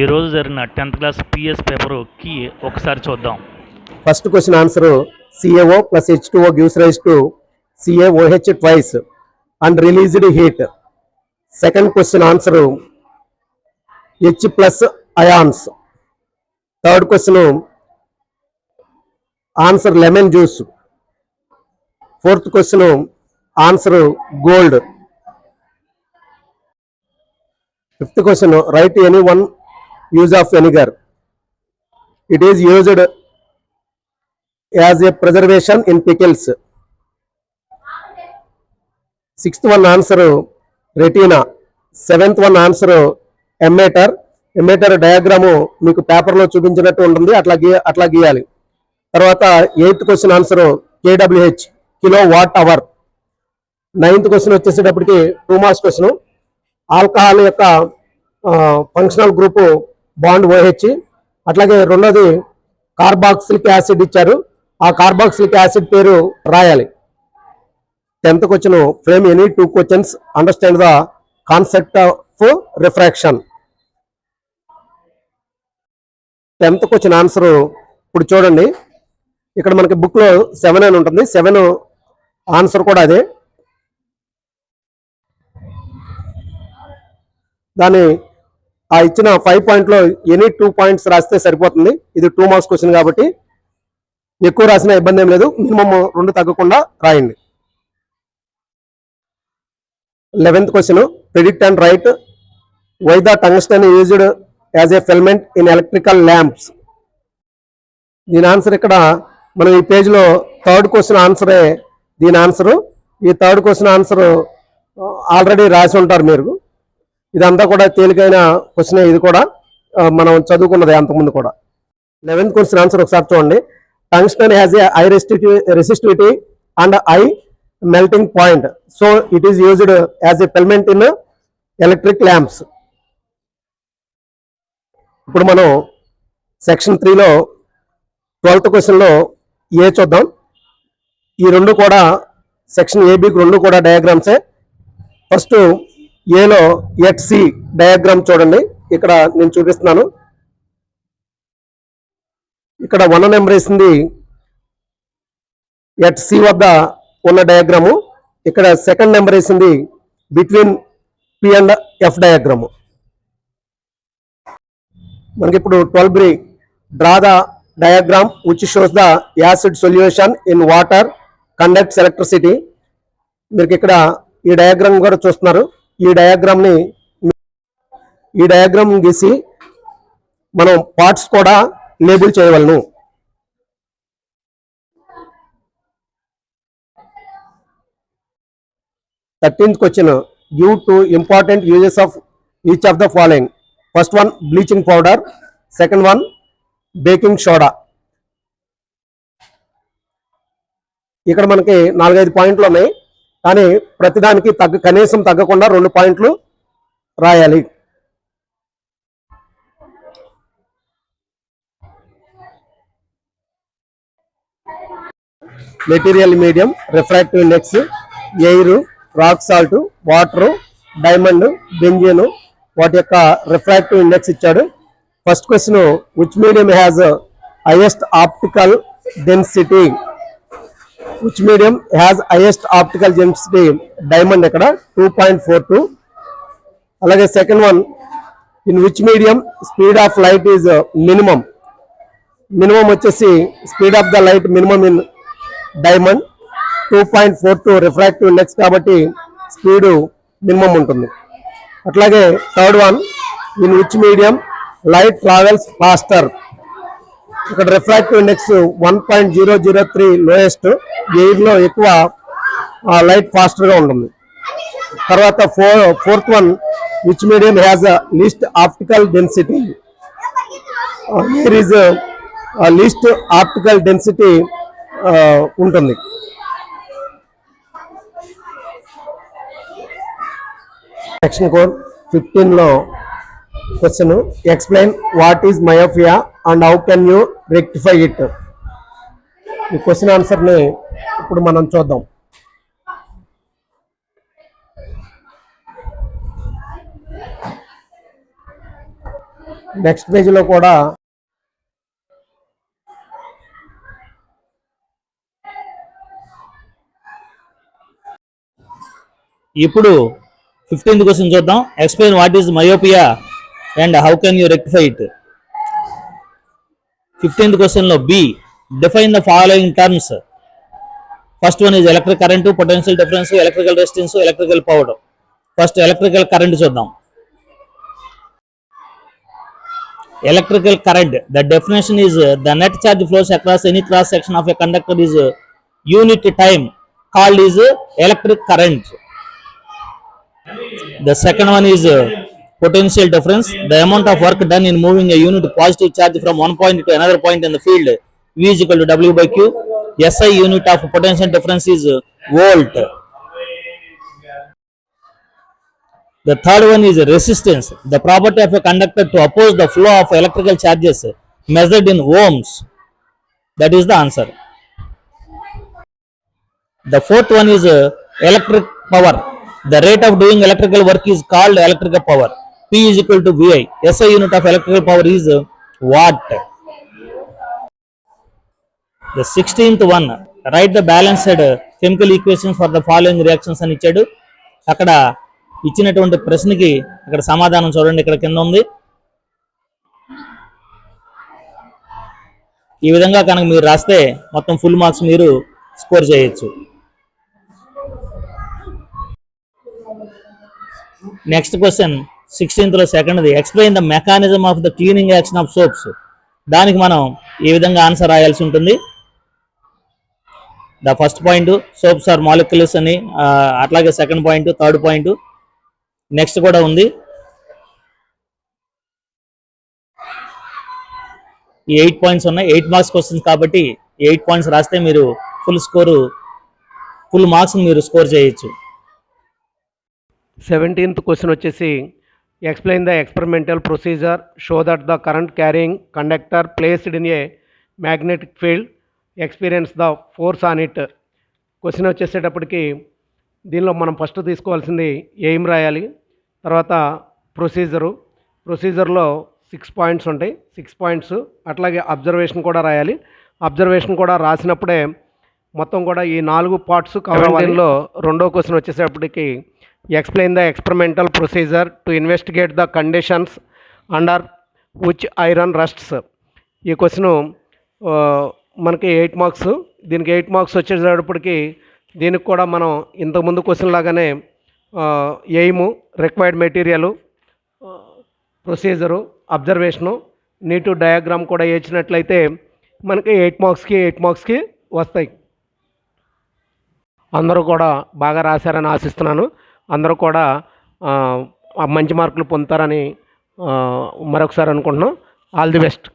ఈరోజు జరిగిన tenth class PS పేపర్కి ఒకసారి చూద్దాం. First question answer C A O plus H two gives rise to C A O H twice and released heat second question answer H plus ions third question answer lemon juice fourth question answer gold fifth question right any one use of vinegar it is used as a preservation in pickles sixth one answer retina seventh one answer ammeter ammeter diagram మీకు పేపర్లో చూపించినట్టు ఉంటుంది. అట్లా గీ అట్లా గీయాలి తర్వాత eighth question answer K W H kilo watt hour ninth question వచ్చేసేటప్పటికి టూ మార్క్స్ క్వశ్చన్ ఆల్కహాల్ యొక్క functional group bond O H. అట్లాగే రెండోది కార్బాక్సిలిక్ యాసిడ్ ఇచ్చారు. ఆ కార్బాక్సిలిక్ యాసిడ్ పేరు రాయాలి. Tenth question frame any two questions. Understand the concept of refraction tenth question answer ఇప్పుడు చూడండి. ఇక్కడ మనకి బుక్లో సెవెన్ అని ఉంటుంది. సెవెన్ ఆన్సర్ కూడా అదే. దాని ఆ ఇచ్చిన ఫైవ్ పాయింట్లో ఎనీ టూ పాయింట్స్ రాస్తే సరిపోతుంది. ఇది టూ మార్క్స్ క్వశ్చన్ కాబట్టి ఎక్కువ రాసినా ఇబ్బంది ఏం లేదు. మినిమం రెండు తగ్గకుండా రాయండి. Eleventh question predict and write why the tungsten used as a filament in electrical lamps దీని ఆన్సర్ ఇక్కడ మనం ఈ పేజ్లో థర్డ్ క్వశ్చన్ ఆన్సరే దీని ఆన్సరు ఈ థర్డ్ క్వశ్చన్ ఆన్సర్ ఆల్రెడీ రాసి ఉంటారు మీరు. ఇదంతా కూడా తేలికైన క్వశ్చన్ ఇది కూడా. మనం చదువుకున్నది అంతకుముందు కూడా. లెవెన్త్ క్వశ్చన్ ఆన్సర్ ఒకసారి చూడండి. Tungsten has a high resistivity and high melting point so it is used as a filament in electric lamps ఇప్పుడు మనం సెక్షన్ త్రీలో ట్వెల్త్ క్వశ్చన్లో ఏ చూద్దాం? ఈ రెండు కూడా సెక్షన్ ఏబీకి రెండు కూడా డయాగ్రామ్సే ఫస్ట్ ఏలో ఎట్సి డయాగ్రామ్ చూడండి. ఇక్కడ నేను చూపిస్తున్నాను. ఇక్కడ వన్ నెంబర్ వేసింది ఎట్ సి వద్ద ఉన్న డయాగ్రాము. ఇక్కడ సెకండ్ నెంబర్ వేసింది between P and F diagram. మనకి ఇప్పుడు twelve బ్రీ draw the diagram which shows the acid solution in water conducts electricity మీకు ఇక్కడ ఈ డయాగ్రామ్ కూడా చూస్తున్నారు. ఈ డయాగ్రామ్ని ఈ డయాగ్రామ్ గీసి మనం పార్ట్స్ కూడా లేబుల్ చేయవలను. Thirteenth question give two important uses of each of the following first one bleaching powder second one baking soda ఇక్కడ మనకి నాలుగైదు పాయింట్లు ఉన్నాయి. కానీ ప్రతిదానికి తగ్గ కనీసం తగ్గకుండా రెండు పాయింట్లు రాయాలి. Material medium refractive index air rock salt water diamond benzene వాటి యొక్క రిఫ్రాక్టివ్ ఇండెక్స్ ఇచ్చాడు. First question which medium has highest optical density which medium has highest optical density diamond ఇక్కడ టూ పాయింట్ ఫోర్ టూ అలాగే second one in which medium speed of light is minimum minimum వచ్చేసి speed of the light minimum in diamond two point four two refractive index కాబట్టి speed minimum ఉంటుంది. అట్లాగే third one in which medium light travels faster ఇక్కడ refractive index one point zero zero three lowest ఎయిర్లో ఎక్కువ light ఫాస్టర్గా ఉంటుంది. తర్వాత four fourth one which medium has least optical density air is least optical density ఉంటుంది. Section code ఫిఫ్టీన్లో question explain what is myopia and how can you rectify it ఈ question ఆన్సర్ని ఇప్పుడు మనం చూద్దాం. నెక్స్ట్ పేజీలో కూడా ఇప్పుడు ఫిఫ్టీన్త్ క్వశ్చన్ చూద్దాం. Explain what is myopia and how can you rectify it fifteenth క్వశ్చన్లో B define the following terms first one is electric current potential difference electrical resistance electrical power first electrical current చూద్దాం electrical current the definition is uh, the net charge flows across any cross section of a conductor is uh, unit time called is uh, electric current the second one is potential difference the amount of work done in moving a unit positive charge from one point to another point in the field v is equal to w by q si unit of potential difference is uh, volt The third one is resistance, the property of a conductor to oppose the flow of electrical charges measured in ohms. That is the answer. The fourth one is uh, electric power. The rate of doing electrical work is called electrical power. P is equal to VI. SI unit of electrical power is watt. The 16th one, write the balanced chemical equation for the following reactions అని ఇచ్చాడు అక్కడ ఇచ్చినటువంటి ప్రశ్నకి ఇక్కడ సమాధానం చూడండి ఇక్కడ కింద ఉంది ఈ విధంగా కనుక మీరు రాస్తే మొత్తం ఫుల్ మార్క్స్ మీరు స్కోర్ చేయొచ్చు నెక్స్ట్ క్వశ్చన్ సిక్స్టీన్త్లో సెకండ్ది explain the. Mechanism of the cleaning action of soaps దానికి మనం ఈ విధంగా ఆన్సర్ రాయాల్సి ఉంటుంది. The first point soaps are molecules అని అట్లాగే second point third point next కూడా ఉంది. ఈ ఎయిట్ పాయింట్స్ ఉన్నాయి. ఎయిట్ మార్క్స్ క్వశ్చన్స్ కాబట్టి ఎయిట్ పాయింట్స్ రాస్తే మీరు ఫుల్ స్కోరు ఫుల్ మార్క్స్ మీరు స్కోర్ చేయొచ్చు. సెవెంటీన్త్ క్వశ్చన్ వచ్చేసి explain the experimental procedure show that the current carrying conductor placed in a magnetic field experience the force on it question వచ్చేసేటప్పటికి దీనిలో మనం first తీసుకోవాల్సింది aim రాయాలి? తర్వాత ప్రొసీజరు ప్రొసీజర్లో సిక్స్ పాయింట్స్ ఉంటాయి. సిక్స్ పాయింట్స్ అట్లాగే అబ్జర్వేషన్ కూడా రాయాలి. అబ్జర్వేషన్ కూడా రాసినప్పుడే మొత్తం కూడా ఈ నాలుగు పార్ట్స్ కవర్లో రెండో question వచ్చేసేపటికి explain the experimental procedure to investigate the conditions under which iron rusts ఈ క్వశ్చన్ మనకి ఎయిట్ మార్క్స్ దీనికి ఎయిట్ మార్క్స్ వచ్చేటప్పటికి దీనికి కూడా మనం ఇంతకుముందు క్వశ్చన్ లాగానే aim required material procedure observation neat diagram కూడా వేసినట్లయితే మనకి ఎయిట్ మార్క్స్కి ఎయిట్ మార్క్స్కి వస్తాయి. అందరూ కూడా బాగా రాశారని ఆశిస్తున్నాను. అందరూ కూడా మంచి మార్కులు పొందుతారని మరొకసారి అనుకుంటున్నాం. All the best.